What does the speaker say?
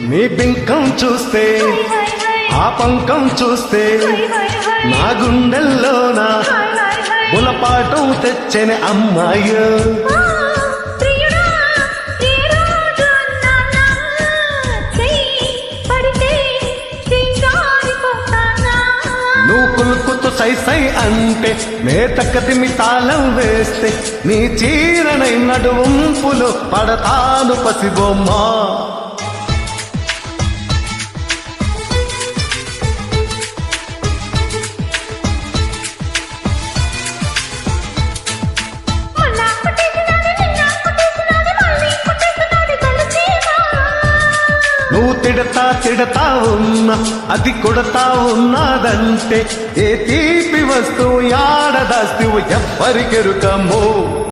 నీ బింకం చూస్తే ఆ పంకం చూస్తే నా గుండెల్లోన బులపాటం తెచ్చని అమ్మాయి. నువ్వు కులుకుతూ సై సై అంటే నే తక్కదిమి తాళం వేస్తే నీ చీరనై నడువంపులు పడతాను పసిబొమ్మ. నువ్వు తిడతా తిడతా ఉన్నా అది కొడతా ఉన్నదంటే ఏ తీపి వస్తువు యాడదాస్తువు ఎవ్వరికెరుకమో